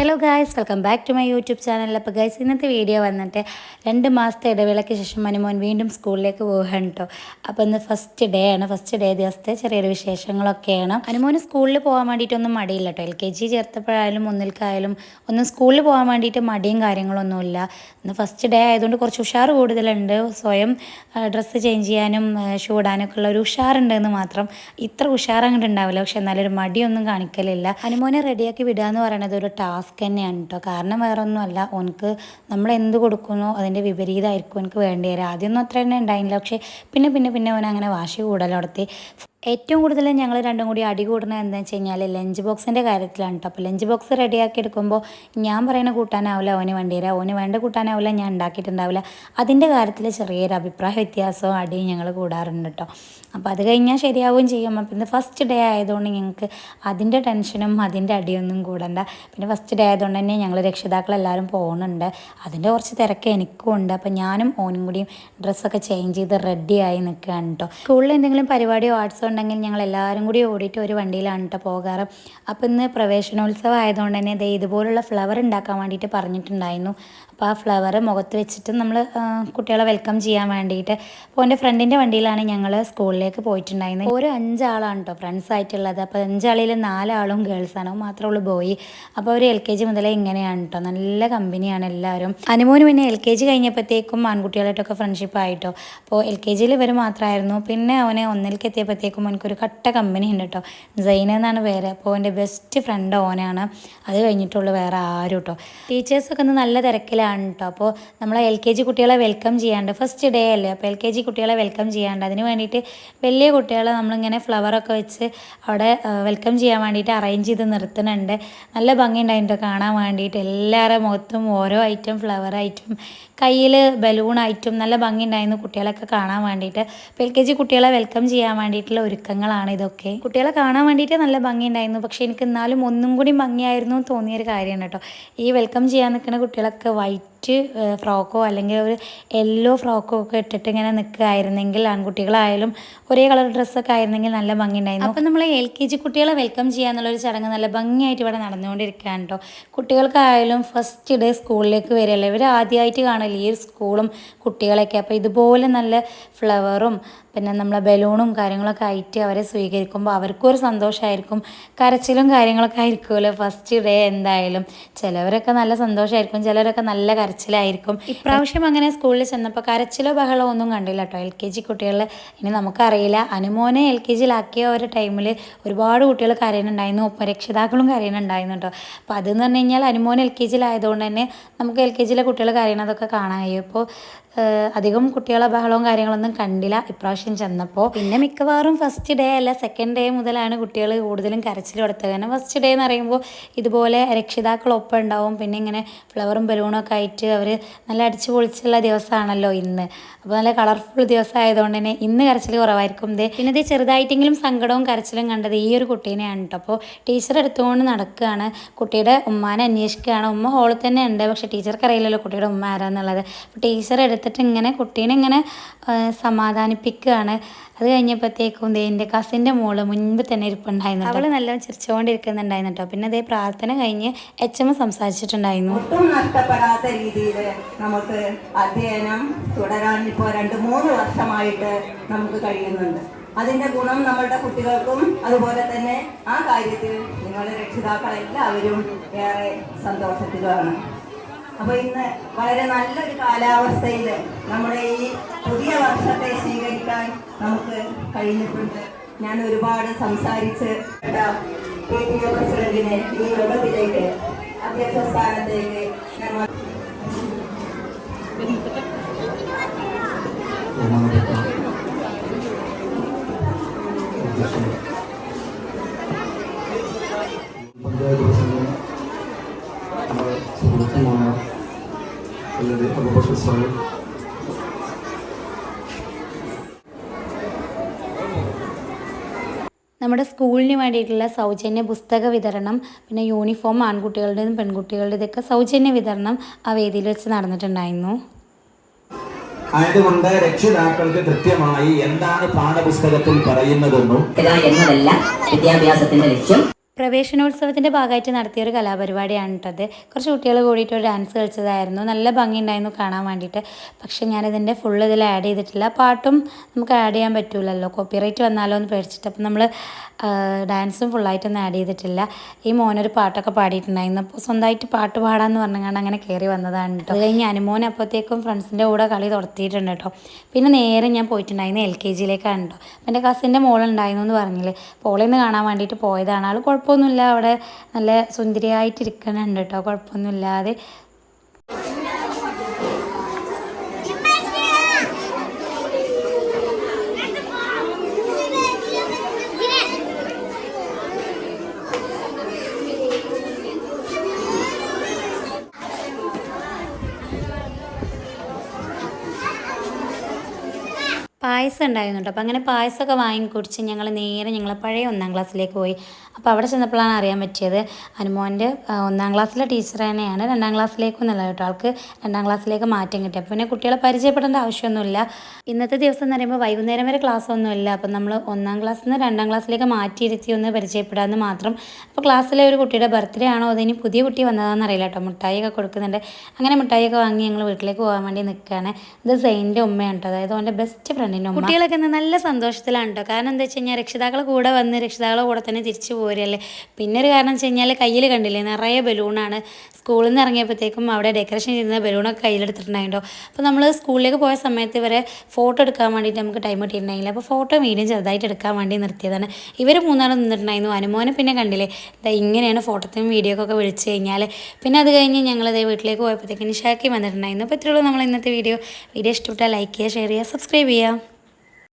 Hello guys welcome back to my YouTube channel അപ്പോൾ guys ഇന്നത്തെ video വന്നിട്ട് രണ്ട് മാസത്തെ ഇടവേളയ്ക്ക് ശേഷം മനുമോൻ വീണ്ടും സ്കൂളിലേക്ക് പോവുകയാണ് കേട്ടോ അപ്പോൾ ഇന്ന് ഫസ്റ്റ് ഡേ ആണ്. ഫസ്റ്റ് ഡേ ദിവസത്തെ ചെറിയൊരു വിശേഷങ്ങളൊക്കെയാണ്. അനുമോന് സ്കൂളിൽ പോകാൻ വേണ്ടിയിട്ടൊന്നും മടിയില്ല കേട്ടോ എൽ കെ ജി ചേർത്തപ്പോഴായാലും ഒന്നിൽക്കായാലും ഒന്നും സ്കൂളിൽ പോകാൻ വേണ്ടിയിട്ട് മടിയും കാര്യങ്ങളൊന്നുമില്ല. ഇന്ന് ഫസ്റ്റ് ഡേ ആയതുകൊണ്ട് കുറച്ച് ഉഷാർ കൂടുതലുണ്ട്. സ്വയം ഡ്രസ്സ് ചേഞ്ച് ചെയ്യാനും ഷൂ ഇടാനൊക്കെ ഉള്ള ഒരു ഉഷാറുണ്ടെന്ന് മാത്രം ഇത്ര ഉഷാർ അങ്ങോട്ട് ഉണ്ടാവില്ല പക്ഷെ എന്നാലൊരു മടിയൊന്നും കാണിക്കലില്ല. അനുമോനെ റെഡിയാക്കി വിടുക എന്ന് പറയുന്നത് ഒരു ടാസ്ക് തന്നെയാണ് കേട്ടോ കാരണം വേറെ ഒന്നുമല്ല ഓനക്ക് നമ്മൾ എന്ത് കൊടുക്കുന്നു അതിന്റെ വിപരീതമായിരിക്കും എനിക്ക് വേണ്ടി വരിക ആദ്യമൊന്നും അത്ര തന്നെ ഉണ്ടായിരുന്നില്ല പക്ഷേ പിന്നെ പിന്നെ പിന്നെ അവനങ്ങനെ വാശി കൂടലോടത്തി. ഏറ്റവും കൂടുതൽ ഞങ്ങൾ രണ്ടും കൂടി അടി കൂടുന്നത് എന്താണെന്ന് വെച്ച് കഴിഞ്ഞാൽ ലഞ്ച് ബോക്സിന്റെ കാര്യത്തിലാണ് കേട്ടോ അപ്പോൾ ലഞ്ച് ബോക്സ് റെഡിയാക്കി എടുക്കുമ്പോൾ ഞാൻ പറയുന്ന കൂട്ടാനാവില്ല ഓന് വേണ്ടി വരിക ഓന് വേണ്ട കൂട്ടാനാവില്ല ഞാൻ ഉണ്ടാക്കിയിട്ടുണ്ടാവില്ല. അതിന്റെ കാര്യത്തിൽ ചെറിയൊരു അഭിപ്രായ വ്യത്യാസവും അടിയും ഞങ്ങൾ കൂടാറുണ്ട് കേട്ടോ അപ്പോൾ അത് കഴിഞ്ഞാൽ ശരിയാവുകയും ചെയ്യും. അപ്പം ഇന്ന് ഫസ്റ്റ് ഡേ ആയതുകൊണ്ട് ഞങ്ങൾക്ക് അതിന്റെ ടെൻഷനും അതിന്റെ അടിയൊന്നും കൂടണ്ട. പിന്നെ ഫസ്റ്റ് ഡേ ആയതുകൊണ്ട് തന്നെ ഞങ്ങൾ രക്ഷിതാക്കളെല്ലാവരും പോകുന്നുണ്ട് അതിന്റെ കുറച്ച് തിരക്ക് എനിക്കും ഉണ്ട്. അപ്പം ഞാനും ഓനും കൂടിയും ഡ്രസ്സൊക്കെ ചേഞ്ച് ചെയ്ത് റെഡിയായി നിൽക്കുകയാണ് കേട്ടോ സ്കൂളിൽ എന്തെങ്കിലും പരിപാടിയോ ആർട്സോ ഉണ്ടെങ്കിൽ ഞങ്ങൾ എല്ലാവരും കൂടി ഓടിയിട്ട് ഒരു വണ്ടിയിലാണ് കേട്ടോ പോകാറ്. അപ്പോൾ ഇന്ന് പ്രവേശനോത്സവം ആയതുകൊണ്ട് തന്നെ ദേ ഇതുപോലുള്ള ഫ്ലവർ ഉണ്ടാക്കാൻ വേണ്ടിയിട്ട് പറഞ്ഞിട്ടുണ്ടായിരുന്നു. അപ്പോൾ ആ ഫ്ലവർ മുഖത്ത് വെച്ചിട്ട് നമ്മൾ കുട്ടികളെ വെൽക്കം ചെയ്യാൻ വേണ്ടിയിട്ട്. അപ്പോൾ എന്റെ ഫ്രണ്ടിന്റെ വണ്ടിയിലാണ് ഞങ്ങൾ സ്കൂളിലേക്ക് പോയിട്ടുണ്ടായിരുന്നത് ഓരോ അഞ്ചാളാണ് കേട്ടോ ഫ്രണ്ട്സ് ആയിട്ടുള്ളത്. അപ്പോൾ അഞ്ചാളിൽ നാലാളും ഗേൾസാണ്. മാത്രമേ ഉള്ളൂ ബോയ്. അപ്പോൾ അവർ എൽ കെ ജി മുതലേ ഇങ്ങനെയാണ് കേട്ടോ നല്ല കമ്പനിയാണ് എല്ലാവരും അനുമോന് പിന്നെ എൽ കെ ജി കഴിഞ്ഞപ്പോഴത്തേക്കും ആൺകുട്ടികളായിട്ടൊക്കെ ഫ്രണ്ട്ഷിപ്പ് ആയിട്ടോ അപ്പോൾ എൽ കെ ജിയിൽ ഇവർ മാത്രമായിരുന്നു പിന്നെ അവനെ ഒന്നിലേക്ക് എത്തിയപ്പോഴത്തേക്കും എനിക്കൊരു കട്ട കമ്പനി ഉണ്ട് കേട്ടോ സൈന എന്നാണ് പേര്. അപ്പോൾ എന്റെ ബെസ്റ്റ് ഫ്രണ്ട് ഓനാണ്. അത് കഴിഞ്ഞിട്ടുള്ള വേറെ ആരും കേട്ടോ ടീച്ചേഴ്സൊക്കെ ഒന്ന് നല്ല തിരക്കിലാണ് കേട്ടോ അപ്പോൾ നമ്മൾ എൽ കെ ജി കുട്ടികളെ വെൽക്കം ചെയ്യാണ്ട് ഫസ്റ്റ് ഡേ അല്ലേ? അപ്പോൾ എൽ കെ ജി കുട്ടികളെ വെൽക്കം ചെയ്യാണ്ട് അതിന് വേണ്ടിയിട്ട് വലിയ കുട്ടികളെ നമ്മളിങ്ങനെ ഫ്ലവറൊക്കെ വെച്ച് അവിടെ വെൽക്കം ചെയ്യാൻ വേണ്ടിയിട്ട് അറേഞ്ച് ചെയ്ത് നിർത്തുന്നുണ്ട്. നല്ല ഭംഗിയുണ്ടായിട്ടോ കാണാൻ വേണ്ടിയിട്ട്. എല്ലാവരുടെ മുഖത്തും ഓരോ ഐറ്റം ഫ്ലവർ ഐറ്റം കയ്യിൽ ബലൂൺ ഐറ്റം നല്ല ഭംഗിയുണ്ടായിരുന്നു കുട്ടികളൊക്കെ കാണാൻ വേണ്ടിയിട്ട്. അപ്പോൾ എൽ കെ ജി കുട്ടികളെ വെൽക്കം ചെയ്യാൻ വേണ്ടിയിട്ടുള്ള ഒരുക്കങ്ങളാണ് ഇതൊക്കെ. കുട്ടികളെ കാണാൻ വേണ്ടിയിട്ട് നല്ല ഭംഗിയുണ്ടായിരുന്നു. പക്ഷേ എനിക്ക് എന്നാലും ഒന്നും കൂടി ഭംഗിയായിരുന്നു തോന്നിയൊരു കാര്യമാണ് കേട്ടോ. ഈ വെൽക്കം ചെയ്യാൻ നിൽക്കുന്ന കുട്ടികളൊക്കെ വൈറ്റ് ഫ്രോക്കോ അല്ലെങ്കിൽ ഒരു യെല്ലോ ഫ്രോക്കോ ഒക്കെ ഇട്ടിട്ട് ഇങ്ങനെ നിൽക്കുകയായിരുന്നെങ്കിൽ ആൺകുട്ടികളായാലും ഒരേ കളർ ഡ്രസ്സൊക്കെ ആയിരുന്നെങ്കിൽ നല്ല ഭംഗിയുണ്ടായിരുന്നു. അപ്പം നമ്മൾ എൽ കെ ജി കുട്ടികളെ വെൽക്കം ചെയ്യാന്നുള്ളൊരു ചടങ്ങ് നല്ല ഭംഗിയായിട്ട് ഇവിടെ നടന്നുകൊണ്ടിരിക്കുകയാണ് കേട്ടോ കുട്ടികൾക്കായാലും ഫസ്റ്റ് ഡേ സ്കൂളിലേക്ക് വരികയല്ലേ? ഇവർ ആദ്യമായിട്ട് കാണല്ലേ ഈ സ്കൂളും കുട്ടികളൊക്കെ അപ്പോൾ ഇതുപോലെ നല്ല ഫ്ലവറും പിന്നെ നമ്മളെ ബലൂണും കാര്യങ്ങളൊക്കെ ആയിട്ട് അവരെ സ്വീകരിക്കുമ്പോൾ അവർക്കും ഒരു സന്തോഷമായിരിക്കും. കരച്ചിലും കാര്യങ്ങളൊക്കെ ആയിരിക്കുമല്ലോ ഫസ്റ്റ് ഡേ എന്തായാലും. ചിലവരൊക്കെ നല്ല സന്തോഷമായിരിക്കും ചിലവരൊക്കെ നല്ല കരച്ചിലായിരിക്കും. ഇപ്രാവശ്യം അങ്ങനെ സ്കൂളിൽ ചെന്നപ്പോൾ കരച്ചിലോ ബഹളോ ഒന്നും കണ്ടില്ല കേട്ടോ എൽ കെ ജി കുട്ടികളിൽ ഇനി നമുക്കറിയില്ല. അനുമോനെ എൽ കെ ജിയിലാക്കിയ ഒരു ടൈമിൽ ഒരുപാട് കുട്ടികൾ കരയുന്നുണ്ടായിരുന്നു. ഒപ്പം രക്ഷിതാക്കളും കരയുന്നുണ്ടായിരുന്നു കേട്ടോ അപ്പോൾ അതെന്ന് പറഞ്ഞു കഴിഞ്ഞാൽ അനുമോൻ എൽ കെ ജിയിലായതുകൊണ്ട് തന്നെ നമുക്ക് എൽ കെ ജിയിലെ കുട്ടികൾ കരയണതൊക്കെ കാണാൻ കഴിയും. ഇപ്പോൾ അധികം കുട്ടികളെ ബഹളവും കാര്യങ്ങളൊന്നും കണ്ടില്ല. ഇപ്രാവശ്യം ചെന്നപ്പോൾ പിന്നെ മിക്കവാറും ഫസ്റ്റ് ഡേ അല്ല സെക്കൻഡ് ഡേ മുതലാണ് കുട്ടികൾ കൂടുതലും കരച്ചിൽ കൊടുത്തത് കാരണം ഫസ്റ്റ് ഡേ എന്ന് പറയുമ്പോൾ ഇതുപോലെ രക്ഷിതാക്കളൊപ്പം ഉണ്ടാവും. പിന്നെ ഇങ്ങനെ ഫ്ലവറും ബലൂണും ഒക്കെ ആയിട്ട് അവർ നല്ല അടിച്ചു പൊളിച്ചുള്ള ദിവസമാണല്ലോ ഇന്ന്. അപ്പോൾ നല്ല കളർഫുൾ ദിവസം ആയതുകൊണ്ട് തന്നെ ഇന്ന് കരച്ചിൽ കുറവായിരിക്കും. ദേ പിന്നെ ഇത് ചെറുതായിട്ടെങ്കിലും സങ്കടവും കരച്ചിലും കണ്ടത് ഈ ഒരു കുട്ടീനെയാണ് കേട്ടോ അപ്പോൾ ടീച്ചർ എടുത്തുകൊണ്ട് നടക്കുകയാണ് കുട്ടിയുടെ ഉമ്മാനെ അന്വേഷിക്കുകയാണ് ഉമ്മ ഹോളിൽ തന്നെ ഉണ്ട്. പക്ഷേ ടീച്ചർക്ക് അറിയില്ലല്ലോ കുട്ടിയുടെ ഉമ്മ ആരാന്നുള്ളത്. അപ്പോൾ ടീച്ചർ എടുത്തിട്ട് ഇങ്ങനെ കുട്ടീനെ ഇങ്ങനെ സമാധാനിപ്പിക്കുകയാണ്. അത് കഴിഞ്ഞപ്പോഴത്തേക്കും എന്റെ കസിന്റെ മോൾ മുൻപ് തന്നെ ഇരിപ്പുണ്ടായിരുന്നു അവൾ നല്ല ചിരിച്ചുകൊണ്ടിരിക്കുന്നുണ്ടായിരുന്നു കേട്ടോ. പിന്നെ അതേ പ്രാർത്ഥന കഴിഞ്ഞ് എച്ച് എം സംസാരിച്ചിട്ടുണ്ടായിരുന്നു. ഒട്ടും നഷ്ടപ്പെടാത്ത രീതിയിൽ നമുക്ക് അധ്യയനം തുടരാൻ ഇപ്പോൾ രണ്ട് മൂന്ന് വർഷമായിട്ട് നമുക്ക് കഴിയുന്നുണ്ട്. അതിന്റെ ഗുണം നമ്മളുടെ കുട്ടികൾക്കും അതുപോലെ തന്നെ ആ കാര്യത്തിൽ നിങ്ങളുടെ രക്ഷിതാക്കളെല്ലാവരും ഏറെ സന്തോഷത്തിലാണ് അപ്പൊ ഇന്ന് വളരെ നല്ലൊരു കാലാവസ്ഥയിൽ നമ്മുടെ ഈ പുതിയ വർഷത്തെ സ്വീകരിക്കാൻ നമുക്ക് കഴിഞ്ഞിട്ടുണ്ട്. ഞാൻ ഒരുപാട് സംസാരിച്ച് പ്രസിഡന്റിനെ ഈ യോഗത്തിലേക്ക് അധ്യക്ഷ സ്ഥാനത്തേക്ക് ഞങ്ങൾ നമ്മുടെ സുഹൃത്തുമായ അല്ലെങ്കിൽ അബുബക്കർ സാഹിബ് നമ്മുടെ സ്കൂളിന് വേണ്ടിയിട്ടുള്ള സൗജന്യ പുസ്തക വിതരണം പിന്നെ യൂണിഫോം ആൺകുട്ടികളുടേതും പെൺകുട്ടികളുടേതും ഒക്കെ സൗജന്യ വിതരണം ആ വേദിയിൽ വെച്ച് നടന്നിട്ടുണ്ടായിരുന്നു. ആയതുകൊണ്ട് രക്ഷിതാക്കൾക്ക് കൃത്യമായി എന്താണ് പാഠപുസ്തകത്തിൽ പറയുന്നതെന്നും എന്നതല്ല വിദ്യാഭ്യാസത്തിന്റെ ലക്ഷ്യം. പ്രവേശനോത്സവത്തിന്റെ ഭാഗമായിട്ട് നടത്തിയ ഒരു കലാപരിപാടിയാണ് കേട്ടത് കുറച്ച് കുട്ടികൾ കൂടിയിട്ട് ഒരു ഡാൻസ് കളിച്ചതായിരുന്നു. നല്ല ഭംഗിയുണ്ടായിരുന്നു കാണാൻ വേണ്ടിയിട്ട്. പക്ഷേ ഞാനിതിന്റെ ഫുൾ ഇതിൽ ആഡ് ചെയ്തിട്ടില്ല. പാട്ടും നമുക്ക് ആഡ് ചെയ്യാൻ പറ്റൂലല്ലോ. കോപ്പിറൈറ്റ് വന്നാലോ എന്ന് പേടിച്ചിട്ട് അപ്പം നമ്മൾ ഡാൻസും ഫുള്ളായിട്ടൊന്നും ആഡ് ചെയ്തിട്ടില്ല. ഈ മോനൊരു പാട്ടൊക്കെ പാടിയിട്ടുണ്ടായിരുന്നു. അപ്പോൾ സ്വന്തമായിട്ട് പാട്ട് പാടാമെന്ന് പറഞ്ഞുകൊണ്ട് അങ്ങനെ കയറി വന്നതാണ് കേട്ടോ. അത് കഴിഞ്ഞ് അനുമോൻ അപ്പോഴത്തേക്കും ഫ്രണ്ട്സിന്റെ കൂടെ കളി തുടർത്തിയിട്ടുണ്ട് കേട്ടോ. പിന്നെ നേരെ ഞാൻ പോയിട്ടുണ്ടായിരുന്നു എൽ കെ ജിയിലേക്കാണ് കേട്ടോ. എന്റെ കസിന്റെ മോളുണ്ടായിരുന്നു എന്ന് പറഞ്ഞില്ലേ. പോളിന്ന് കാണാൻ വേണ്ടിയിട്ട് പോയതാണ്. ആൾ കുഴപ്പമൊന്നുമില്ല. അവിടെ നല്ല സുന്ദരിയായിട്ടിരിക്കണുണ്ട് കേട്ടോ കുഴപ്പമൊന്നുമില്ലാതെ പായസം ഉണ്ടായിരുന്നു കേട്ടോ അപ്പോൾ അങ്ങനെ പായസമൊക്കെ വാങ്ങി കുടിച്ച് ഞങ്ങൾ നേരെ ഞങ്ങൾ പഴയ ഒന്നാം ക്ലാസ്സിലേക്ക് പോയി. അപ്പോൾ അവിടെ ചെന്നപ്പോഴാണ് അറിയാൻ പറ്റിയത് അനുമോന്റെ ഒന്നാം ക്ലാസ്സിലെ ടീച്ചർ തന്നെയാണ് രണ്ടാം ക്ലാസ്സിലേക്കൊന്നുമല്ല കേട്ടോ. ആൾക്ക് രണ്ടാം ക്ലാസ്സിലേക്ക് മാറ്റം കിട്ടി. അപ്പോൾ പിന്നെ കുട്ടികളെ പരിചയപ്പെടേണ്ട ആവശ്യമൊന്നുമില്ല. ഇന്നത്തെ ദിവസം എന്ന് പറയുമ്പോൾ വൈകുന്നേരം വരെ ക്ലാസ് ഒന്നുമില്ല അപ്പം നമ്മൾ ഒന്നാം ക്ലാസ്സിൽ നിന്ന് രണ്ടാം ക്ലാസ്സിലേക്ക് മാറ്റിയിരുത്തി ഒന്ന് പരിചയപ്പെടാമെന്ന് മാത്രം. അപ്പോൾ ക്ലാസ്സിലെ ഒരു കുട്ടിയുടെ ബർത്ത്ഡേ ആണോ അതിന് പുതിയ കുട്ടി വന്നതാണെന്ന് അറിയില്ല കേട്ടോ. മിഠായിയൊക്കെ കൊടുക്കുന്നുണ്ട്. അങ്ങനെ മിഠായിയൊക്കെ വാങ്ങി ഞങ്ങൾ വീട്ടിലേക്ക് പോകാൻ വേണ്ടി നിൽക്കുകയാണ്. ഇത് സെയിന്റെ ഉമ്മയാണ് കേട്ടോ. അതായത് അവന്റെ ബെസ്റ്റ് ഫ്രണ്ടിന്റെ ഉമ്മ കുട്ടികളൊക്കെ നല്ല സന്തോഷത്തിലാണ് കേട്ടോ കാരണം എന്താ വെച്ച് കഴിഞ്ഞാൽ രക്ഷിതാക്കളെ കൂടെ വന്ന് രക്ഷിതാക്കളെ കൂടെ തന്നെ തിരിച്ചു പോരല്ലേ പിന്നെ ഒരു കാരണം വെച്ച് കഴിഞ്ഞാൽ കയ്യിൽ കണ്ടില്ലേ നിറയെ ബലൂണാണ്. സ്കൂളിൽ നിന്ന് ഇറങ്ങിയപ്പോഴത്തേക്കും അവിടെ ഡെക്കറേഷൻ ചെയ്യുന്ന ബലൂണൊക്കെ കയ്യിലെടുത്തിട്ടുണ്ടായിട്ടോ അപ്പോൾ നമ്മൾ സ്കൂളിലേക്ക് പോയ സമയത്ത് ഇവരെ ഫോട്ടോ എടുക്കാൻ വേണ്ടിയിട്ട് നമുക്ക് ടൈം കിട്ടിയിട്ടുണ്ടായില്ല. അപ്പോൾ ഫോട്ടോ മീഡിയം ചെറുതായിട്ട് എടുക്കാൻ വേണ്ടി നിർത്തിയതാണ്. ഇവർ മൂന്നാളും നിന്നിട്ടുണ്ടായിരുന്നു. അനുമോനെ പിന്നെ കണ്ടില്ലേ ദാ ഇങ്ങനെയാണ് ഫോട്ടോയും വീഡിയോക്കൊക്കെ വിളിച്ചു കഴിഞ്ഞാൽ പിന്നെ അത് കഴിഞ്ഞ് ഞങ്ങൾ ഇതേ വീട്ടിലേക്ക് പോയപ്പോഴത്തേക്കും നിഷാക്കി വന്നിട്ടുണ്ടായിരുന്നു. അപ്പോൾ ഇത്രയുള്ളൂ നമ്മൾ ഇന്നത്തെ വീഡിയോ. വീഡിയോ ഇഷ്ടപ്പെട്ടാൽ ലൈക്ക് ചെയ്യുക ഷെയർ ചെയ്യുക സബ്സ്ക്രൈബ് ചെയ്യുക.